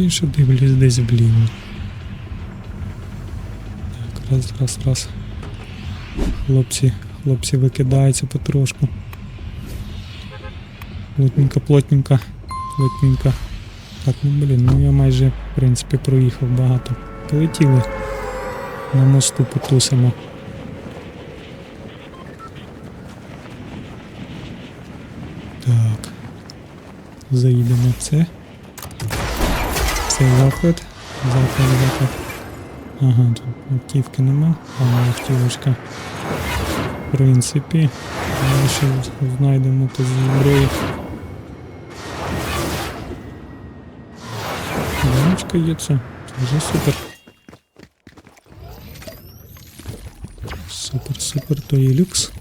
більше дивлюсь десь вліво. Так, раз, раз, раз. Хлопці, хлопці викидаються потрошку. Плотненько, плотненько, плотненько. Так, ну блін, ну я майже, в принципі, проїхав багато. Полетіли. На мосту потусимо. Так. Заїдемо в це. Це заход. Заход, заход. Ага, тут автівки нема. А, автівочка. В принципі. Ми ще знайдемо тут зброю. Баночка є це. Це вже супер. Супер, супер, то є люкс.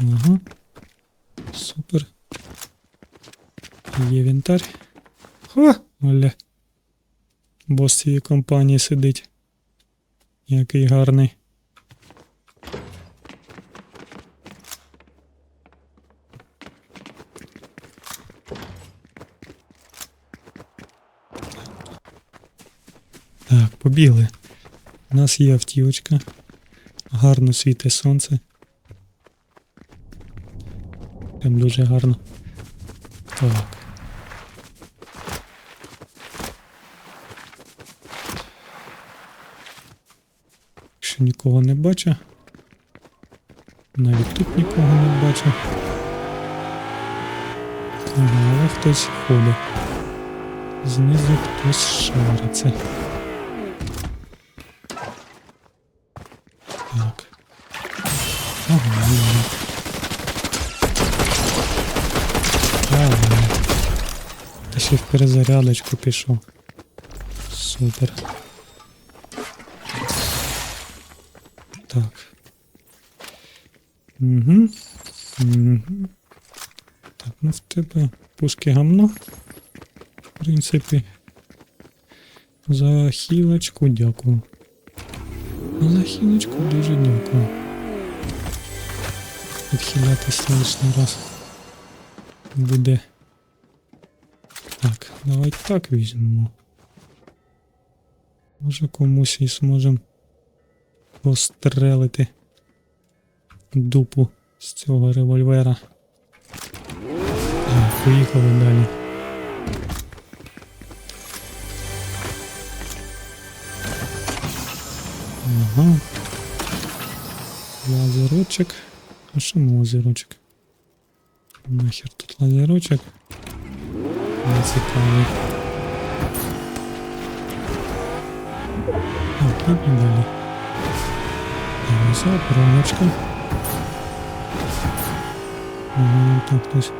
Ага. Супер. Є вінтар. Ха! Оля. Бос цієї компанії сидить. Який гарний. Так, побігли. У нас є автівочка. Гарно світить сонце. Прям дуже гарно. Так. Нікого не бачу. Навіть тут нікого не бачу. Ага, але хтось ходить. Знизу хтось шариться. Так. Ага. Ага. Та ще в перезарядочку пішов. Супер. Так. Угу. Угу. Так, ну в тебе пушки гамно. В принципі. За хілочку дякую. За хілочку дуже дякую. Відхилятися лишній раз. Буде. Так, давай так візьмемо. Може комусь і зможемо пострелити дупу з цього револьвера. Так, поїхали далі. Ага. Лазерочок. А що на лазерочок? Нахер тут лазерочок. Не цікавий. Так, їдемо далі. Ага, за обороночка. Ага, там хтось.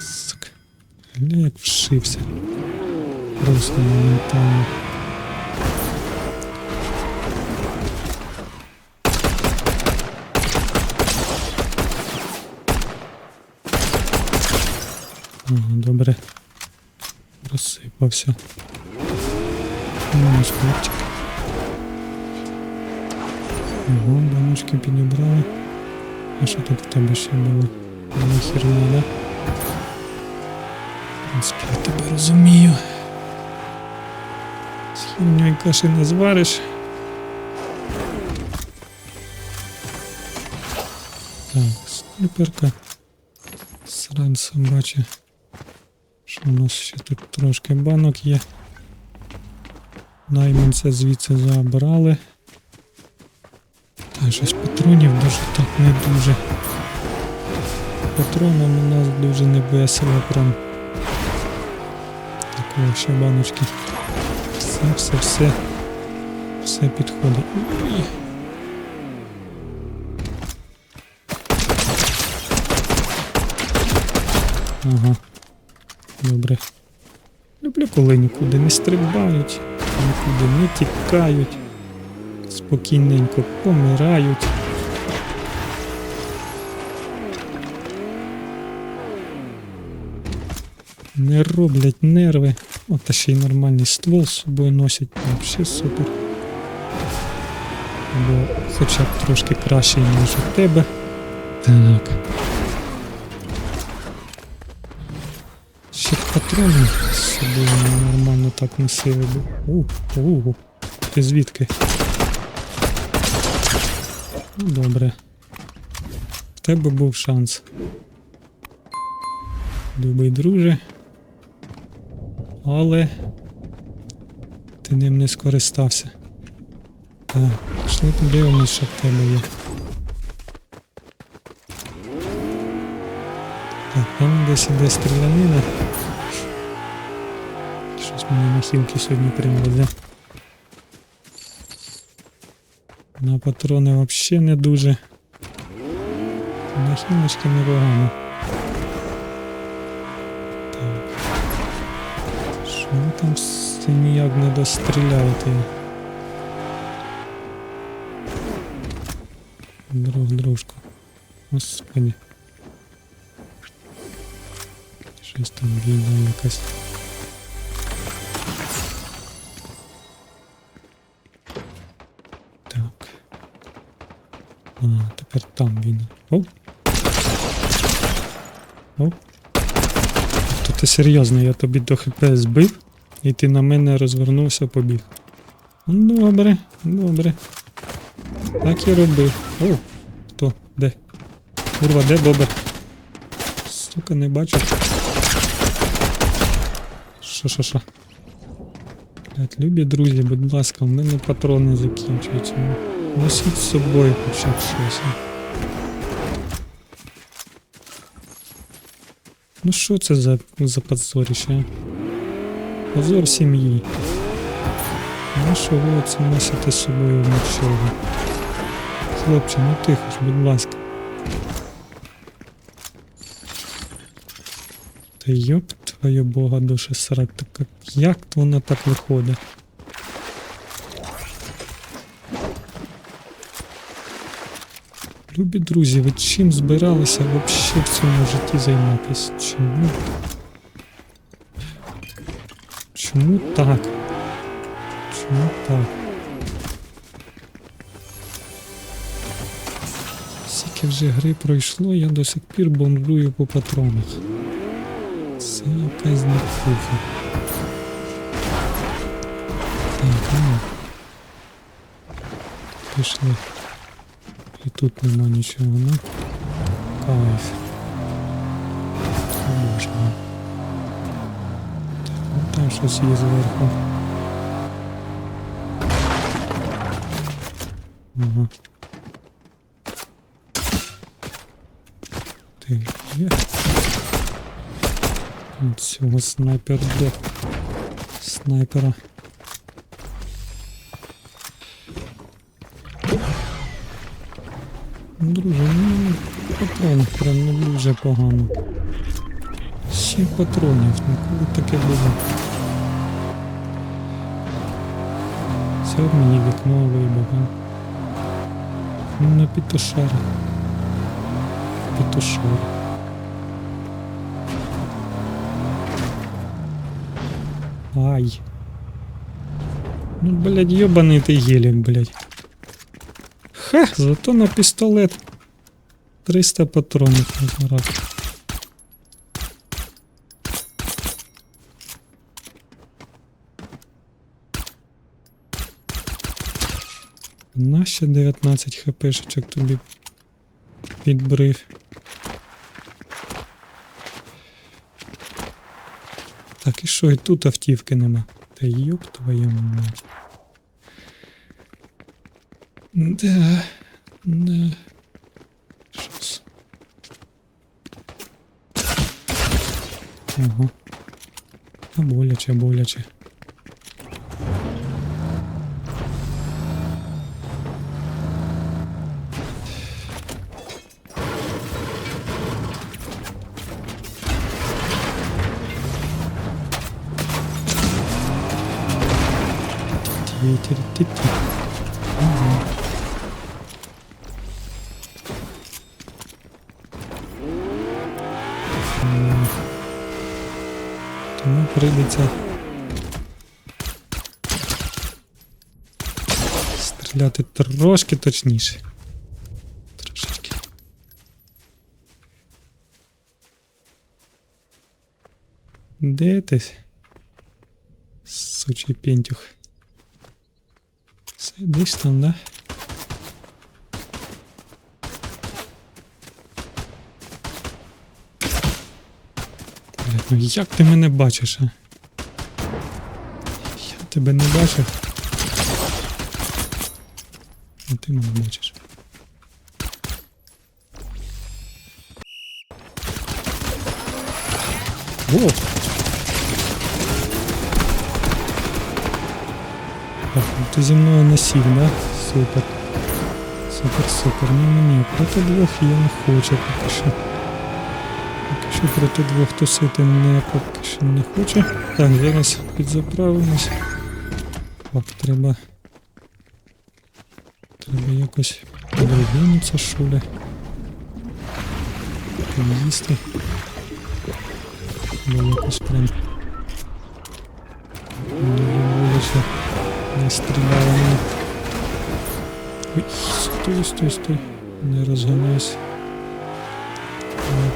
Сука. Гля, як вшився. Просто моментально. Ага, добре. Розсипався. Мінус хлопчик. Ого, баночки підібрали. А що тут в тебе ще було? Херня, да? В принципі, я тебе розумію. З херньою каші не звариш. Так, снайперка. Срань собача. Що у нас ще тут трошки банок є. Найманця звідси забрали. Та щось патронів дуже так не дуже. Патроном у нас дуже не весело прям. Такого ще баночки. Все, все, все. Все підходить. Ой. Ага. Добре. Люблю, коли нікуди не стрибають, нікуди не тікають, спокійненько помирають. Не роблять нерви. О, та ще й нормальний ствол з собою носять. Взагалі супер. Бо хоча б трошки краще, ніж у тебе. Так. патрони з собою нормально так носили. У, у, ти звідки? Ну, добре. В тебе був шанс. Любий друже. Але ти ним не скористався. Так, пішли подивимось, що в тебе є. Так, там десь іде стрілянина. Щось мені на хілки сьогодні прийняли. На патрони взагалі не дуже. На хілочки непогано. Так. Що ви там с- ніяк не достріляєте? Друг, дружку. Господи. Щось там війна якась. А, тепер там він. Оп. Оп. То ти серйозно, я тобі до ХП збив, і ти на мене розвернувся, побіг. Добре, добре. Так і робив. О, хто? Де? Курва, де Бобер? Сука, не бачу. Що? Блядь, любі друзі, будь ласка, в мене патрони закінчуються. Носіть з собою хоча б щось. Ну що це за, за позорище? а? Позор сім'ї. Ну що ви оце носите з собою нічого? Хлопче, ну тихо ж, будь ласка. Та йоп твою бога душа срать, так як, як воно так виходить? Любі друзі, ви чим збиралися взагалі в цьому житті займатися? Чому? Чому так? Чому так? Скільки вже гри пройшло, я до сих пір бомблюю по патронах. Це якась накуха. Так, ну. Пішли. І тут нема нічого, ну. Кайф. О, Боже мій. Так, ну там щось є зверху. Ага. Ти є. От цього снайпер до снайпера. Друже, ну патрон прям не дуже погано. Сім патронів, ну коли таке було. Це от мені вікно вибив, а? Ну на пітушара. Пітушар. Ай. Ну, блядь, ёбаный ты гелик, блядь. Ха, зато на пістолет 300 патронів назбирав. На ще 19 хпшечок тобі підбрив. Так, і що, і тут автівки нема. Та йоп твою мать. Да, да. Щось. Ага. А боляче, боляче. Ті-ті-ті-ті. Ага. Прийдеться стріляти трошки точніше. Трошечки. Де ти? Сучий пентюх. Десь там, да? Ну як ти мене бачиш, а? Я тебе не бачив. А ти мене бачиш. О! Так, ну ти зі мною насів, да? Супер. Супер, супер. Ні, ні, ні, проти двох я не хочу поки що. Що проти двох тусити не поки що не хочу. Так, зараз підзаправимось. Так, треба. Треба якось подивитися, що ли. Поїсти. Бо якось прям. Боляче. Не стріляли мене. Ой, стой, стой, стой. Не розганяйся.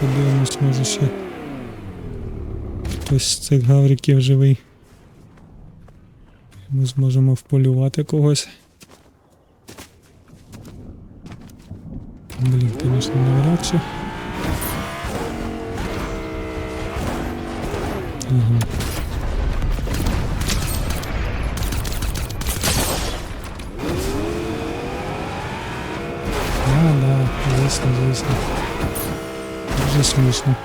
Подивимось, може ще хтось з цих гавриків живий. Ми зможемо вполювати когось. Блін, звісно, навряд чи. Ага. А, да, звісно, звісно. Дуже смішно.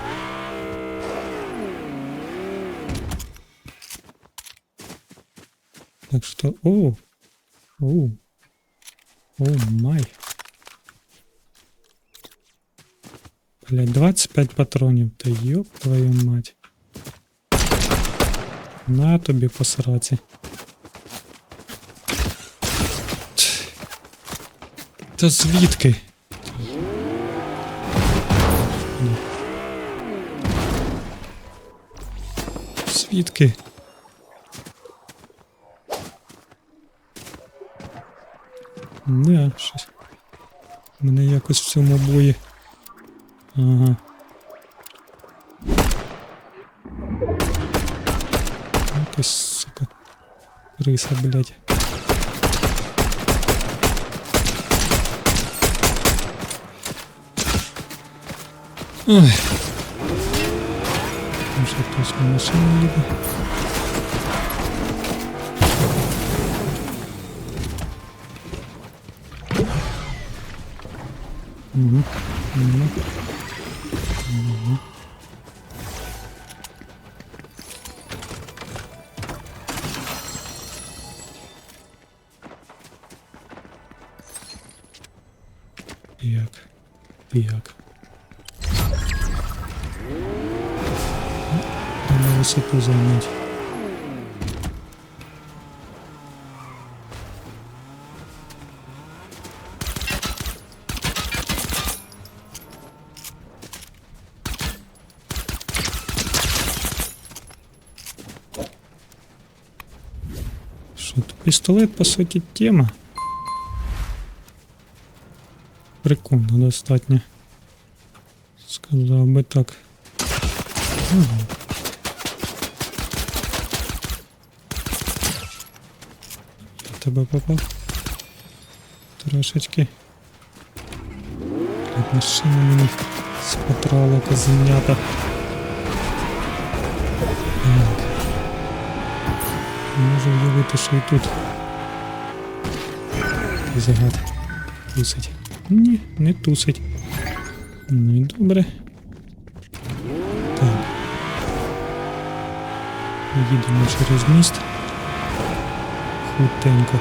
Так что... О! О! О май! Блять, 25 патронів, та ёб твою мать. На тобі по сраці. Ть. Та звідки? Звідки? Не, щось. Мене якось в цьому бої. Ага. Якась, сука. Риса, блядь. Ой. Може хтось на машині їде. Угу. Угу. На висоту займати. Що тут пістолет, по суті, тема. Прикольно достатньо. Сказав би так. Ага. Я в тебе попав. Трошечки. Машина мені спотрала козенята. Можу уявити, що і тут. Загад. Тусить. Ні, не тусить. Ну і добре. Так. Їдемо через міст. Хутенько.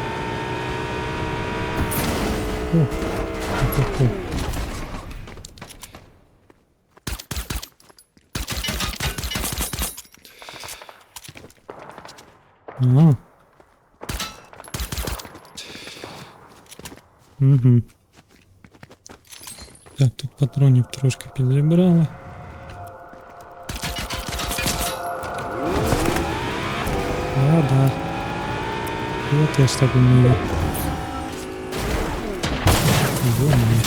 О, о-о-о. А. Угу. Так, тут патронів трошки підзібрали. А, да. Вот Я теж так вмію. Йомі.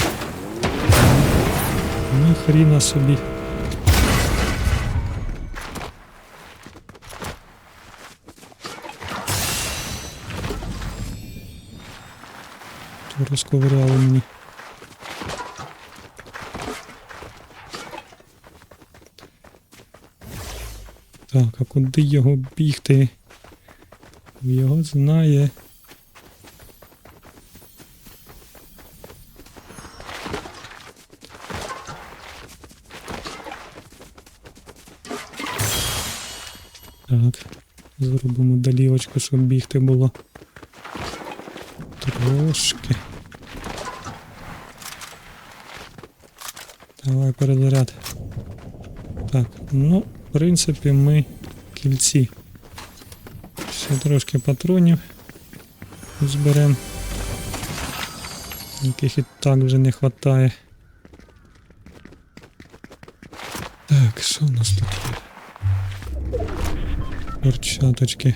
Ні ну, хріна собі. Розковиряли мне? Так, а куди його бігти? Його знає. Так, зробимо долівочку, щоб бігти було. Трошки. Давай перезаряд. Так, ну, в принципі, ми кільці. Ще трошки патронів зберемо. Яких і так вже не вистачає. Так, що у нас тут є? Перчаточки.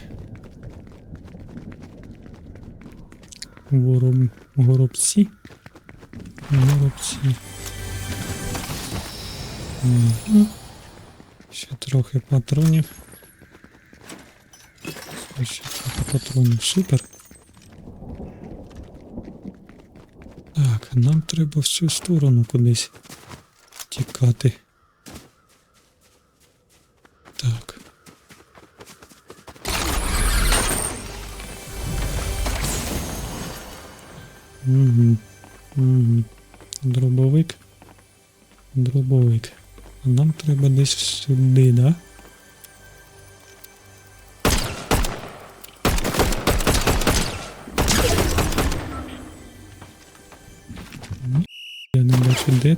Вороб... Горобці. Горобці. Угу. Ще трохи патронів. Ще патронів. Супер. Так, нам треба в цю сторону кудись тікати. Так. Угу. Угу. Дробовик. Дробовик. А нам треба десь да?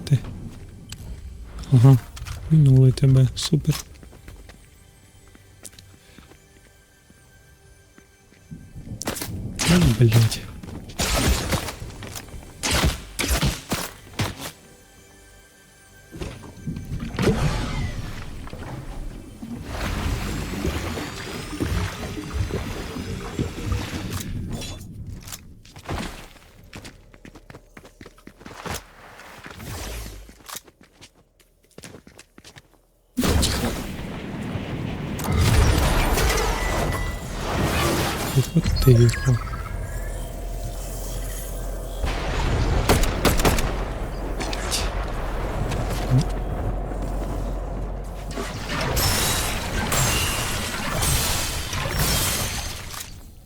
Ти. Ага, минули тебе, супер. Ой,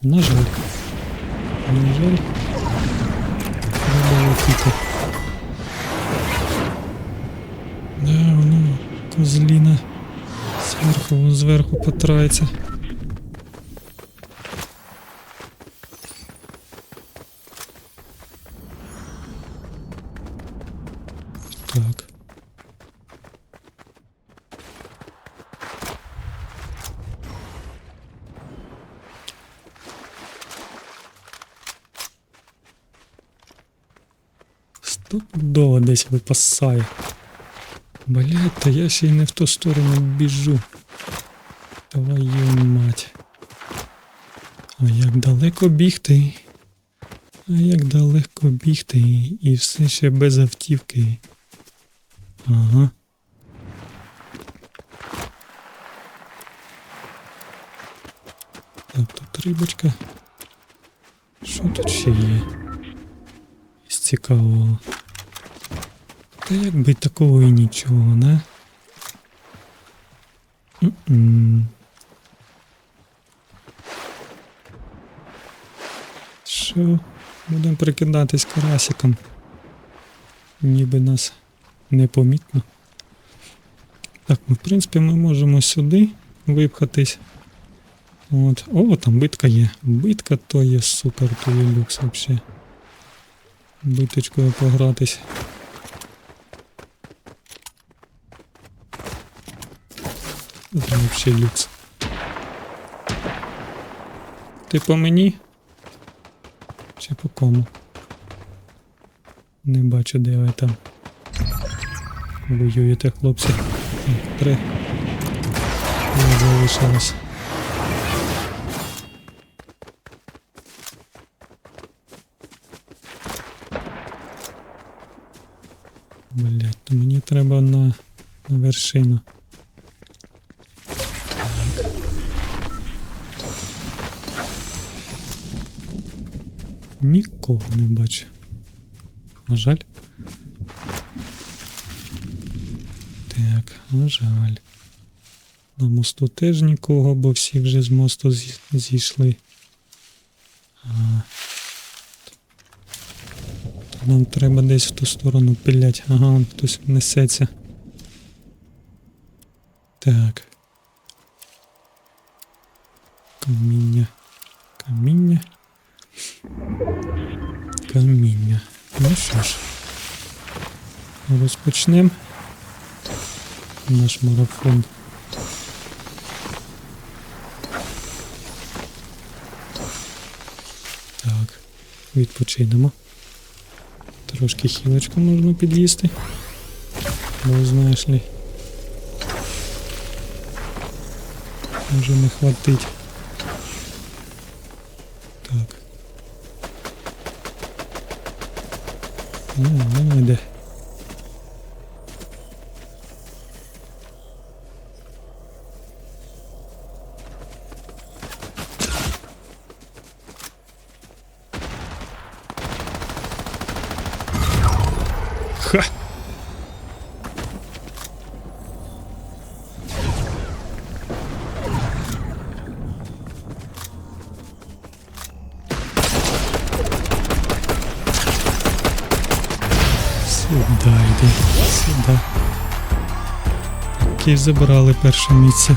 На жаль. На жаль. Треба летіти. Да, воно козліна зверху, воно зверху потрається. Так. Стопудово десь випасає. Блять, та я ще й не в ту сторону біжу. Твою мать. А як далеко бігти? А як далеко бігти? І все ще без автівки. Ага. Так, тут рибочка. Що тут ще є? Із цікавого. Та якби такого і нічого, не? М-м. Що? Будемо прикидатись карасиком. Ніби нас непомітно. Так, ну, в принципі, ми можемо сюди випхатись. От. О, там битка є. Битка то є супер, то є люкс вообще. Биточкою погратись. Це вообще люкс. Ти по мені? Чи по кому? Не бачу, де ви там. Воюєте, хлопці. Три. Не залишилось. Блять, мені треба на, на вершину. Нікого не бачу. На жаль. Так, на жаль. На мосту теж нікого, бо всі вже з мосту зійшли. А. Нам треба десь в ту сторону пилять. Ага, хтось несеться. Так. Каміння. Каміння. Каміння. Ну що ж. Розпочнемо наш марафон. Так, відпочинемо. Трошки хілочку можна під'їсти. Бо знаєш ли. Може не хватить. Так. Ну, воно йде. Ха! Сюда йди, сюди. Такі забрали перше місце.